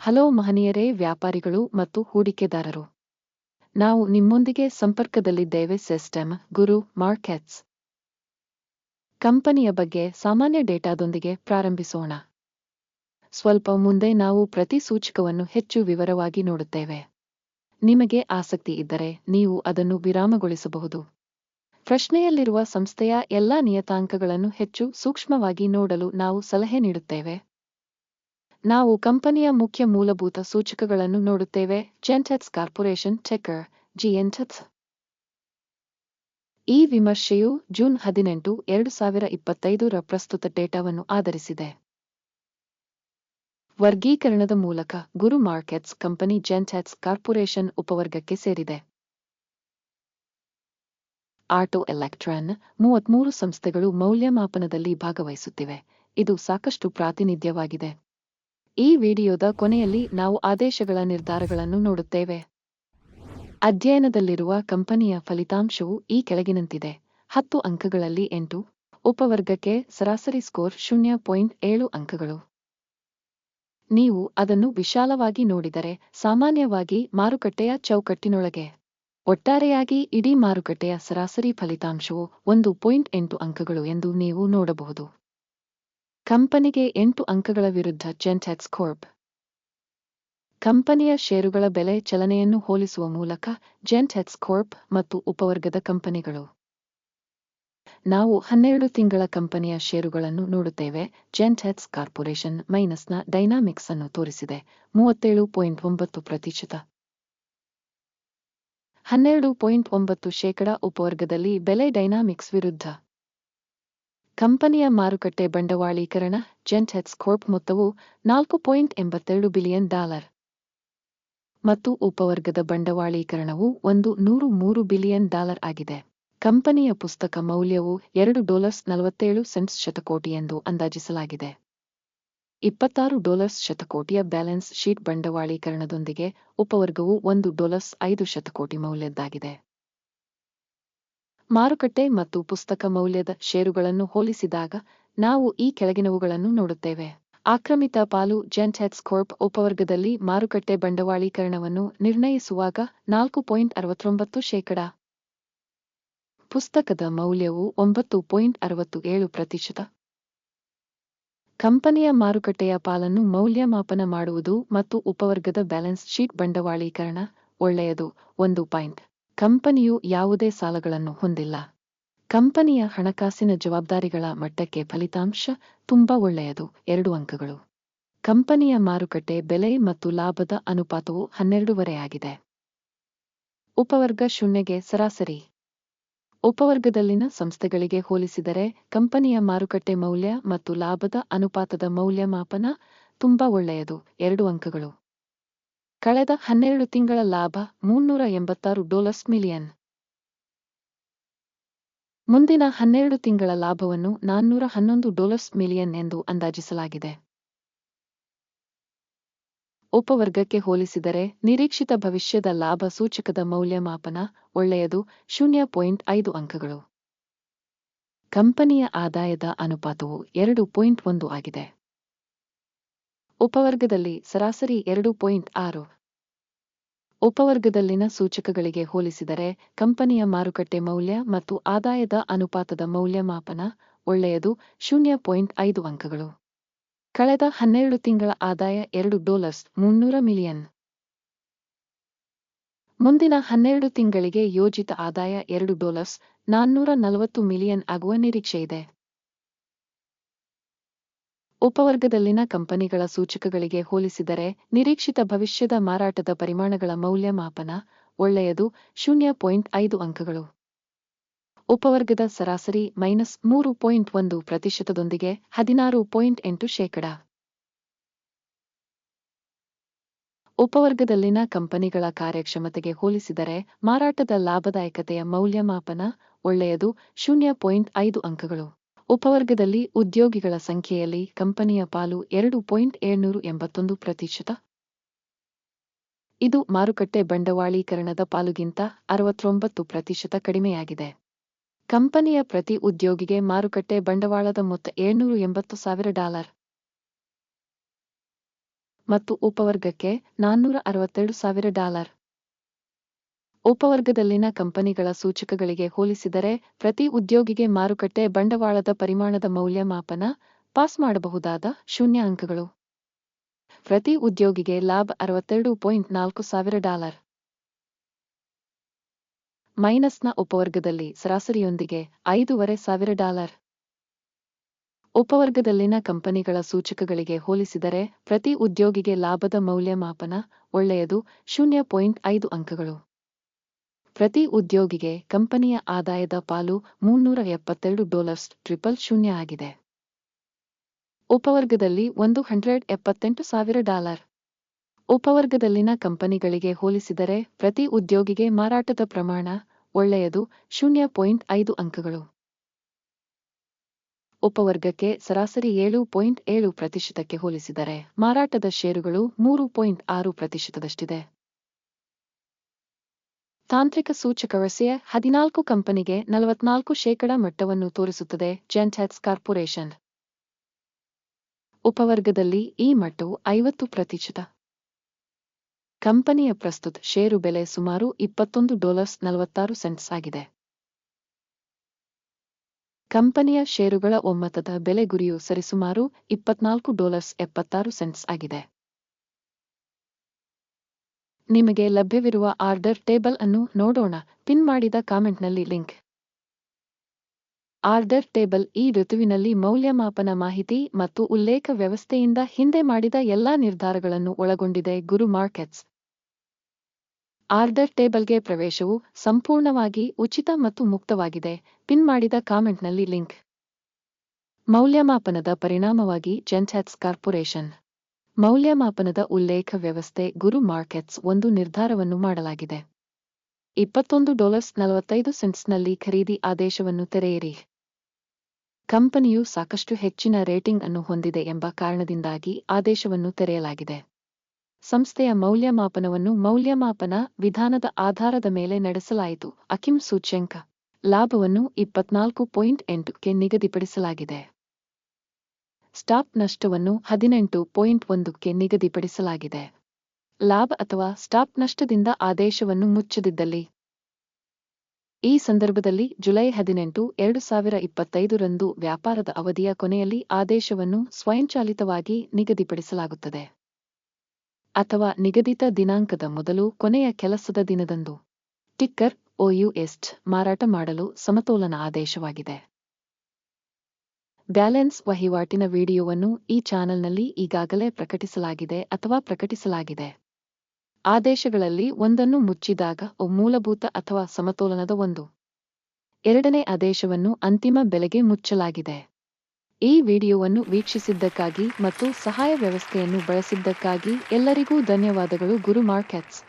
Hello ಮಹನೀಯರೇ, ವ್ಯಾಪಾರಿಗಳು ಮತ್ತು ಹೂಡಿಕೆದಾರರು. ನಾವು ನಿಮ್ಮೊಂದಿಗೆ ಸಂಪರ್ಕದಲ್ಲಿದ್ದೇವೆ, ಸಿಸ್ಟಮ್ ಗುರು ಮಾರ್ಕೆಟ್ಸ್. ಕಂಪನಿಯ ಬಗ್ಗೆ ಸಾಮಾನ್ಯ ಡೇಟಾದೊಂದಿಗೆ ಪ್ರಾರಂಭಿಸೋಣ. ಸ್ವಲ್ಪ ಮುಂದೆ ನಾವು ಪ್ರತಿ ಸೂಚಕವನ್ನು ಹೆಚ್ಚು ವಿವರವಾಗಿ ನೋಡುತ್ತೇವೆ. ನಿಮಗೆ ಆಸಕ್ತಿ ಇದ್ದರೆ ನೀವು ಅದನ್ನು ವಿರಾಮಗೊಳಿಸಬಹುದು. ಪ್ರಶ್ನೆಯಲ್ಲಿರುವ ಸಂಸ್ಥೆಯ ಎಲ್ಲಾ ನಿಯತಾಂಕಗಳನ್ನು ಹೆಚ್ಚು ಸೂಕ್ಷ್ಮವಾಗಿ ನೋಡಲು ನಾವು ಸಲಹೆ ನೀಡುತ್ತೇವೆ. ನಾವು ಕಂಪನಿಯ ಮುಖ್ಯ ಮೂಲಭೂತ ಸೂಚಕಗಳನ್ನು ನೋಡುತ್ತೇವೆ ಜೆಂಟೆಟ್ಸ್ ಕಾರ್ಪೊರೇಷನ್ ಟೆಕರ್ ಜಿಎನ್ಟೆಟ್ಸ್ ಈ ವಿಮರ್ಶೆಯು ಜೂನ್ ಹದಿನೆಂಟು, ಎರಡು ಸಾವಿರ ಇಪ್ಪತ್ತೈದರ ಪ್ರಸ್ತುತ ಡೇಟಾವನ್ನು ಆಧರಿಸಿದೆ. ವರ್ಗೀಕರಣದ ಮೂಲಕ ಗುರು ಮಾರ್ಕೆಟ್ಸ್ ಕಂಪನಿ ಜೆಂಟೆಟ್ಸ್ ಕಾರ್ಪೊರೇಷನ್ ಉಪವರ್ಗಕ್ಕೆ ಸೇರಿದೆ. ಆಟೋ ಎಲೆಕ್ಟ್ರಾನ್ ಮೂವತ್ಮೂರು ಸಂಸ್ಥೆಗಳು ಮೌಲ್ಯಮಾಪನದಲ್ಲಿ ಭಾಗವಹಿಸುತ್ತಿವೆ. ಇದು ಸಾಕಷ್ಟು ಪ್ರಾತಿನಿಧ್ಯವಾಗಿದೆ. ಈ ವಿಡಿಯೋದ ಕೊನೆಯಲ್ಲಿ ನಾವು ಆದೇಶಗಳ ನಿರ್ಧಾರಗಳನ್ನು ನೋಡುತ್ತೇವೆ. ಅಧ್ಯಯನದಲ್ಲಿರುವ ಕಂಪನಿಯ ಫಲಿತಾಂಶವು ಈ ಕೆಳಗಿನಂತಿದೆ. ಹತ್ತು ಅಂಕಗಳಲ್ಲಿ ಎಂಟು, ಉಪವರ್ಗಕ್ಕೆ ಸರಾಸರಿ ಸ್ಕೋರ್ ಶೂನ್ಯ ಪಾಯಿಂಟ್ ಏಳು ಅಂಕಗಳು. ನೀವು ಅದನ್ನು ವಿಶಾಲವಾಗಿ ನೋಡಿದರೆ ಸಾಮಾನ್ಯವಾಗಿ ಮಾರುಕಟ್ಟೆಯ ಚೌಕಟ್ಟಿನೊಳಗೆ. ಒಟ್ಟಾರೆಯಾಗಿ ಇಡೀ ಮಾರುಕಟ್ಟೆಯ ಸರಾಸರಿ ಫಲಿತಾಂಶವು ಒಂದು ಪಾಯಿಂಟ್ ಎಂಟು ಅಂಕಗಳು ಎಂದು ನೀವು ನೋಡಬಹುದು. ಕಂಪನಿಗೆ ಎಂಟು ಅಂಕಗಳ ವಿರುದ್ಧ ಜೆಂಟೆಕ್ಸ್ ಕೋರ್ಪ್ ಕಂಪನಿಯ ಷೇರುಗಳ ಬೆಲೆ ಚಲನೆಯನ್ನು ಹೋಲಿಸುವ ಮೂಲಕ ಜೆಂಟೆಕ್ಸ್ ಕೋರ್ಪ್ ಮತ್ತು ಉಪವರ್ಗದ ಕಂಪನಿಗಳು. ನಾವು ಹನ್ನೆರಡು ತಿಂಗಳ ಕಂಪನಿಯ ಷೇರುಗಳನ್ನು ನೋಡುತ್ತೇವೆ. ಜೆಂಟೆಕ್ಸ್ ಕಾರ್ಪೊರೇಷನ್ ಮೈನಸ್ನ ಡೈನಾಮಿಕ್ಸ್ ಅನ್ನು ತೋರಿಸಿದೆ. ಮೂವತ್ತೇಳು ಪಾಯಿಂಟ್ ಒಂಬತ್ತು ಪ್ರತಿಶತ. ಹನ್ನೆರಡು ಪಾಯಿಂಟ್ ಒಂಬತ್ತು ಶೇಕಡಾ ಉಪವರ್ಗದಲ್ಲಿ ಬೆಲೆ ಡೈನಾಮಿಕ್ಸ್ ವಿರುದ್ಧ. ಕಂಪನಿಯ ಮಾರುಕಟ್ಟೆ ಬಂಡವಾಳೀಕರಣ ಜೆಂಟೆಕ್ಸ್ ಕೋರ್ಪ್ ಮೊತ್ತವು ನಾಲ್ಕು ಪಾಯಿಂಟ್ ಎಂಬತ್ತೆರಡು ಬಿಲಿಯನ್ ಡಾಲರ್. ಮತ್ತು ಉಪವರ್ಗದ ಬಂಡವಾಳೀಕರಣವು ಒಂದು ನೂರು ಮೂರು ಬಿಲಿಯನ್ ಡಾಲರ್ ಆಗಿದೆ. ಕಂಪನಿಯ ಪುಸ್ತಕ ಮೌಲ್ಯವು ಎರಡು ಡಾಲರ್ಸ್ ನಲವತ್ತೇಳು ಸೆಂಟ್ಸ್ ಶತಕೋಟಿ ಎಂದು ಅಂದಾಜಿಸಲಾಗಿದೆ. ಇಪ್ಪತ್ತಾರು ಡಾಲರ್ಸ್ ಶತಕೋಟಿಯ ಬ್ಯಾಲೆನ್ಸ್ ಶೀಟ್ ಬಂಡವಾಳೀಕರಣದೊಂದಿಗೆ ಉಪವರ್ಗವು ಒಂದು ಡಾಲರ್ಸ್ ಐದು ಶತಕೋಟಿ ಮೌಲ್ಯದ್ದಾಗಿದೆ. ಮಾರುಕಟ್ಟೆ ಮತ್ತು ಪುಸ್ತಕ ಮೌಲ್ಯದ ಷೇರುಗಳನ್ನು ಹೋಲಿಸಿದಾಗ ನಾವು ಈ ಕೆಳಗಿನವುಗಳನ್ನು ನೋಡುತ್ತೇವೆ. ಆಕ್ರಮಿತ ಪಾಲು ಜೆಂಟ್ಹೆಟ್ಸ್ ಕೋರ್ಪ್ ಉಪವರ್ಗದಲ್ಲಿ ಮಾರುಕಟ್ಟೆ ಬಂಡವಾಳೀಕರಣವನ್ನು ನಿರ್ಣಯಿಸುವಾಗ ನಾಲ್ಕು ಪಾಯಿಂಟ್ ಅರವತ್ತೊಂಬತ್ತು ಶೇಕಡ. ಪುಸ್ತಕದ ಮೌಲ್ಯವು ಒಂಬತ್ತು ಪಾಯಿಂಟ್ ಅರವತ್ತು ಏಳು ಪ್ರತಿಶತ. ಕಂಪನಿಯ ಮಾರುಕಟ್ಟೆಯ ಪಾಲನ್ನು ಮೌಲ್ಯಮಾಪನ ಮಾಡುವುದು ಮತ್ತು ಉಪವರ್ಗದ ಬ್ಯಾಲೆನ್ಸ್ ಶೀಟ್ ಬಂಡವಾಳೀಕರಣ ಒಳ್ಳೆಯದು. ಒಂದು ಪಾಯಿಂಟ್. ಕಂಪನಿಯು ಯಾವುದೇ ಸಾಲಗಳನ್ನು ಹೊಂದಿಲ್ಲ. ಕಂಪನಿಯ ಹಣಕಾಸಿನ ಜವಾಬ್ದಾರಿಗಳ ಮಟ್ಟಕ್ಕೆ ಫಲಿತಾಂಶ ತುಂಬಾ ಒಳ್ಳೆಯದು. ಎರಡು ಅಂಕಗಳು. ಕಂಪನಿಯ ಮಾರುಕಟ್ಟೆ ಬೆಲೆ ಮತ್ತು ಲಾಭದ ಅನುಪಾತವು ಹನ್ನೆರಡೂವರೆಯಾಗಿದೆ ಉಪವರ್ಗ ಶೂನ್ಯಗೆ ಸರಾಸರಿ. ಉಪವರ್ಗದಲ್ಲಿನ ಸಂಸ್ಥೆಗಳಿಗೆ ಹೋಲಿಸಿದರೆ ಕಂಪನಿಯ ಮಾರುಕಟ್ಟೆ ಮೌಲ್ಯ ಮತ್ತು ಲಾಭದ ಅನುಪಾತದ ಮೌಲ್ಯಮಾಪನ ತುಂಬಾ ಒಳ್ಳೆಯದು. ಎರಡು ಅಂಕಗಳು. ಕಳೆದ ಹನ್ನೆರಡು ತಿಂಗಳ ಲಾಭ ಮುನ್ನೂರ ಎಂಬತ್ತಾರು ಡಾಲರ್ಸ್ ಮಿಲಿಯನ್. ಮುಂದಿನ ಹನ್ನೆರಡು ತಿಂಗಳ ಲಾಭವನ್ನು ನಾನ್ನೂರ ಹನ್ನೊಂದು ಡಾಲರ್ಸ್ ಮಿಲಿಯನ್ ಎಂದು ಅಂದಾಜಿಸಲಾಗಿದೆ. ಉಪವರ್ಗಕ್ಕೆ ಹೋಲಿಸಿದರೆ ನಿರೀಕ್ಷಿತ ಭವಿಷ್ಯದ ಲಾಭ ಸೂಚಕದ ಮೌಲ್ಯಮಾಪನ ಒಳ್ಳೆಯದು ಶೂನ್ಯ ಪಾಯಿಂಟ್ ಐದು ಅಂಕಗಳು. ಕಂಪನಿಯ ಆದಾಯದ ಅನುಪಾತವು ಎರಡು ಪಾಯಿಂಟ್ ಒಂದು ಆಗಿದೆ. ಉಪವರ್ಗದಲ್ಲಿ ಸರಾಸರಿ ಎರಡು ಪಾಯಿಂಟ್ ಆರು. ಉಪವರ್ಗದಲ್ಲಿನ ಸೂಚಕಗಳಿಗೆ ಹೋಲಿಸಿದರೆ ಕಂಪನಿಯ ಮಾರುಕಟ್ಟೆ ಮೌಲ್ಯ ಮತ್ತು ಆದಾಯದ ಅನುಪಾತದ ಮೌಲ್ಯಮಾಪನ ಒಳ್ಳೆಯದು ಶೂನ್ಯ ಪಾಯಿಂಟ್ ಐದು ಅಂಕಗಳು. ಕಳೆದ ಹನ್ನೆರಡು ತಿಂಗಳ ಆದಾಯ ಎರಡು ಡಾಲರ್ಸ್ ಮುನ್ನೂರ ಮಿಲಿಯನ್. ಮುಂದಿನ ಹನ್ನೆರಡು ತಿಂಗಳಿಗೆ ಯೋಜಿತ ಆದಾಯ ಎರಡು ಡಾಲರ್ಸ್ ನಾನ್ನೂರ ನಲವತ್ತು ಮಿಲಿಯನ್ ಆಗುವ ನಿರೀಕ್ಷೆಯಿದೆ. ಉಪವರ್ಗದಲ್ಲಿನ ಕಂಪನಿಗಳ ಸೂಚಕಗಳಿಗೆ ಹೋಲಿಸಿದರೆ ನಿರೀಕ್ಷಿತ ಭವಿಷ್ಯದ ಮಾರಾಟದ ಪರಿಮಾಣಗಳ ಮೌಲ್ಯಮಾಪನ ಒಳ್ಳೆಯದು ಶೂನ್ಯ ಪಾಯಿಂಟ್ ಐದು ಅಂಕಗಳು. ಉಪವರ್ಗದ ಸರಾಸರಿ ಮೈನಸ್ ಮೂರು ಪಾಯಿಂಟ್ ಒಂದು ಪ್ರತಿಶತದೊಂದಿಗೆ ಹದಿನಾರು ಪಾಯಿಂಟ್ ಎಂಟು ಶೇಕಡ. ಉಪವರ್ಗದಲ್ಲಿನ ಕಂಪನಿಗಳ ಕಾರ್ಯಕ್ಷಮತೆಗೆ ಹೋಲಿಸಿದರೆ ಮಾರಾಟದ ಲಾಭದಾಯಕತೆಯ ಮೌಲ್ಯಮಾಪನ ಒಳ್ಳೆಯದು ಶೂನ್ಯ ಪಾಯಿಂಟ್ ಐದು ಅಂಕಗಳು. ಉಪವರ್ಗದಲ್ಲಿ ಉದ್ಯೋಗಿಗಳ ಸಂಖ್ಯೆಯಲ್ಲಿ ಕಂಪನಿಯ ಪಾಲು ಎರಡು ಪಾಯಿಂಟ್ ಏಳ್ನೂರು ಎಂಬತ್ತೊಂದು ಪ್ರತಿಶತ. ಇದು ಮಾರುಕಟ್ಟೆ ಬಂಡವಾಳೀಕರಣದ ಪಾಲುಗಿಂತ ಅರವತ್ತೊಂಬತ್ತು ಪ್ರತಿಶತ ಕಡಿಮೆಯಾಗಿದೆ. ಕಂಪನಿಯ ಪ್ರತಿ ಉದ್ಯೋಗಿಗೆ ಮಾರುಕಟ್ಟೆ ಬಂಡವಾಳದ ಮೊತ್ತ ಏಳ್ನೂರು ಎಂಬತ್ತು ಸಾವಿರ ಡಾಲರ್. ಮತ್ತು ಉಪವರ್ಗಕ್ಕೆ ನಾನ್ನೂರ ಅರವತ್ತೆರಡು ಸಾವಿರ ಡಾಲರ್. ಉಪವರ್ಗದಲ್ಲಿನ ಕಂಪನಿಗಳ ಸೂಚಕಗಳಿಗೆ ಹೋಲಿಸಿದರೆ, ಪ್ರತಿ ಉದ್ಯೋಗಿಗೆ ಮಾರುಕಟ್ಟೆ ಬಂಡವಾಳದ ಪರಿಮಾಣದ ಮೌಲ್ಯಮಾಪನ ಪಾಸ್ ಮಾಡಬಹುದಾದ ಶೂನ್ಯ ಅಂಕಗಳು ಪ್ರತಿ ಉದ್ಯೋಗಿಗೆ ಲಾಭ ಅರವತ್ತೆರಡು ಪಾಯಿಂಟ್ ನಾಲ್ಕು ಸಾವಿರ ಡಾಲರ್. ಮೈನಸ್ನ ಉಪವರ್ಗದಲ್ಲಿ ಸರಾಸರಿಯೊಂದಿಗೆ ಐದೂವರೆ ಸಾವಿರ ಡಾಲರ್. ಉಪವರ್ಗದಲ್ಲಿನ ಕಂಪನಿಗಳ ಸೂಚಕಗಳಿಗೆ ಹೋಲಿಸಿದರೆ, ಪ್ರತಿ ಉದ್ಯೋಗಿಗೆ ಲಾಭದ ಮೌಲ್ಯಮಾಪನ ಒಳ್ಳೆಯದು ಶೂನ್ಯ ಪಾಯಿಂಟ್ ಐದು ಅಂಕಗಳು. ಪ್ರತಿ ಉದ್ಯೋಗಿಗೆ ಕಂಪನಿಯ ಆದಾಯದ ಪಾಲು ಮುನ್ನೂರ ಎಪ್ಪತ್ತೆರಡು ಡಾಲರ್ಸ್ ಟ್ರಿಪಲ್ ಶೂನ್ಯ ಆಗಿದೆ. ಉಪವರ್ಗದಲ್ಲಿ ಒಂದು ಹಂಡ್ರೆಡ್ ಎಪ್ಪತ್ತೆಂಟು ಸಾವಿರ ಡಾಲರ್. ಉಪವರ್ಗದಲ್ಲಿನ ಕಂಪನಿಗಳಿಗೆ ಹೋಲಿಸಿದರೆ ಪ್ರತಿ ಉದ್ಯೋಗಿಗೆ ಮಾರಾಟದ ಪ್ರಮಾಣ ಒಳ್ಳೆಯದು ಶೂನ್ಯ ಪಾಯಿಂಟ್ ಐದು ಅಂಕಗಳು. ಉಪವರ್ಗಕ್ಕೆ ಸರಾಸರಿ ಏಳು ಪಾಯಿಂಟ್ ಏಳು ಪ್ರತಿಶತಕ್ಕೆ ಹೋಲಿಸಿದರೆ ಮಾರಾಟದ ಷೇರುಗಳು ಮೂರು ಪಾಯಿಂಟ್ ಆರು ಪ್ರತಿಶತದಷ್ಟಿದೆ. ತಾಂತ್ರಿಕ ಸೂಚಕ ವಸೆಯ ಹದಿನಾಲ್ಕು ಕಂಪನಿಗೆ ನಲವತ್ನಾಲ್ಕು ಶೇಕಡಾ ಮಟ್ಟವನ್ನು ತೋರಿಸುತ್ತದೆ ಜೆಂಟ್ಯಾಕ್ಸ್ ಕಾರ್ಪೊರೇಷನ್. ಉಪವರ್ಗದಲ್ಲಿ ಈ ಮಟ್ಟವು ಐವತ್ತು ಪ್ರತಿಶತ. ಕಂಪನಿಯ ಪ್ರಸ್ತುತ ಷೇರು ಬೆಲೆ ಸುಮಾರು ಇಪ್ಪತ್ತೊಂದು ಡಾಲರ್ಸ್ ನಲವತ್ತಾರು ಸೆಂಟ್ಸ್ ಆಗಿದೆ. ಕಂಪನಿಯ ಷೇರುಗಳ ಒಮ್ಮತದ ಬೆಲೆ ಗುರಿಯು ಸರಿಸುಮಾರು ಇಪ್ಪತ್ನಾಲ್ಕು ಡಾಲರ್ಸ್ ಎಪ್ಪತ್ತಾರು ಸೆಂಟ್ಸ್ ಆಗಿದೆ. ನಿಮಗೆ ಲಭ್ಯವಿರುವ ಆರ್ಡರ್ ಟೇಬಲ್ ಅನ್ನು ನೋಡೋಣ. ಪಿನ್ ಮಾಡಿದ ಕಾಮೆಂಟ್ನಲ್ಲಿ ಲಿಂಕ್. ಆರ್ಡರ್ ಟೇಬಲ್ ಈ ಋತುವಿನಲ್ಲಿ ಮೌಲ್ಯಮಾಪನ ಮಾಹಿತಿ ಮತ್ತು ಉಲ್ಲೇಖ ವ್ಯವಸ್ಥೆಯಿಂದ ಹಿಂದೆ ಮಾಡಿದ ಎಲ್ಲಾ ನಿರ್ಧಾರಗಳನ್ನು ಒಳಗೊಂಡಿದೆ. ಗುರು ಮಾರ್ಕೆಟ್ಸ್. ಆರ್ಡರ್ ಟೇಬಲ್ಗೆ ಪ್ರವೇಶವು ಸಂಪೂರ್ಣವಾಗಿ ಉಚಿತ ಮತ್ತು ಮುಕ್ತವಾಗಿದೆ. ಪಿನ್ ಮಾಡಿದ ಕಾಮೆಂಟ್ನಲ್ಲಿ ಲಿಂಕ್. ಮೌಲ್ಯಮಾಪನದ ಪರಿಣಾಮವಾಗಿ ಜೆನ್ಸೆಟ್ಸ್ ಕಾರ್ಪೊರೇಷನ್. ಮೌಲ್ಯಮಾಪನದ ಉಲ್ಲೇಖ ವ್ಯವಸ್ಥೆ ಗುರು ಮಾರ್ಕೆಟ್ಸ್ ಒಂದು ನಿರ್ಧಾರವನ್ನು ಮಾಡಲಾಗಿದೆ. ಇಪ್ಪತ್ತೊಂದು ಡಾಲರ್ಸ್ ನಲವತ್ತೈದು ಸೆಂಟ್ಸ್ನಲ್ಲಿ ಖರೀದಿ ಆದೇಶವನ್ನು ತೆರೆಯಿರಿ. ಕಂಪನಿಯು ಸಾಕಷ್ಟು ಹೆಚ್ಚಿನ ರೇಟಿಂಗ್ ಅನ್ನು ಹೊಂದಿದೆ ಎಂಬ ಕಾರಣದಿಂದಾಗಿ ಆದೇಶವನ್ನು ತೆರೆಯಲಾಗಿದೆ. ಸಂಸ್ಥೆಯ ಮೌಲ್ಯಮಾಪನವನ್ನು ಮೌಲ್ಯಮಾಪನ ವಿಧಾನದ ಆಧಾರದ ಮೇಲೆ ನಡೆಸಲಾಯಿತು. ಅಕಿಂ ಸೂಚ್ಯಂಕ, ಲಾಭವನ್ನು ಇಪ್ಪತ್ನಾಲ್ಕು ಪಾಯಿಂಟ್ ಎಂಟಕ್ಕೆ ನಿಗದಿಪಡಿಸಲಾಗಿದೆ. ಸ್ಟಾಪ್ ನಷ್ಟವನ್ನು ಹದಿನೆಂಟು ಪಾಯಿಂಟ್ ಒಂದಕ್ಕೆ ನಿಗದಿಪಡಿಸಲಾಗಿದೆ. ಲಾಭ ಅಥವಾ ಸ್ಟಾಪ್ ನಷ್ಟದಿಂದ ಆದೇಶವನ್ನು ಮುಚ್ಚದಿದ್ದಲ್ಲಿ. ಈ ಸಂದರ್ಭದಲ್ಲಿ ಜುಲೈ ಹದಿನೆಂಟು, ಎರಡು ಸಾವಿರ ಇಪ್ಪತ್ತೈದರಂದು ವ್ಯಾಪಾರದ ಅವಧಿಯ ಕೊನೆಯಲ್ಲಿ ಆದೇಶವನ್ನು ಸ್ವಯಂಚಾಲಿತವಾಗಿ ನಿಗದಿಪಡಿಸಲಾಗುತ್ತದೆ. ಅಥವಾ ನಿಗದಿತ ದಿನಾಂಕದ ಮೊದಲು ಕೊನೆಯ ಕೆಲಸದ ದಿನದಂದು. ಟಿಕ್ಕರ್ ಒಯುಎಸ್ಟ್ ಮಾರಾಟ ಮಾಡಲು ಸಮತೋಲನ ಆದೇಶವಾಗಿದೆ. ಬ್ಯಾಲೆನ್ಸ್ ವಹಿವಾಟಿನ ವಿಡಿಯೋವನ್ನು ಈ ಚಾನೆಲ್ನಲ್ಲಿ ಈಗಾಗಲೇ ಪ್ರಕಟಿಸಲಾಗಿದೆ ಅಥವಾ ಪ್ರಕಟಿಸಲಾಗಿದೆ. ಆದೇಶಗಳಲ್ಲಿ ಒಂದನ್ನು ಮುಚ್ಚಿದಾಗ ಮೂಲಭೂತ ಅಥವಾ ಸಮತೋಲನದ ಒಂದು. ಎರಡನೇ ಆದೇಶವನ್ನು ಅಂತಿಮ ಬೆಲೆಗೆ ಮುಚ್ಚಲಾಗಿದೆ. ಈ ವಿಡಿಯೋವನ್ನು ವೀಕ್ಷಿಸಿದ್ದಕ್ಕಾಗಿ ಮತ್ತು ಸಹಾಯ ವ್ಯವಸ್ಥೆಯನ್ನು ಬಳಸಿದ್ದಕ್ಕಾಗಿ ಎಲ್ಲರಿಗೂ ಧನ್ಯವಾದಗಳು ಗುರು ಮಾರ್ಕೆಟ್ಸ್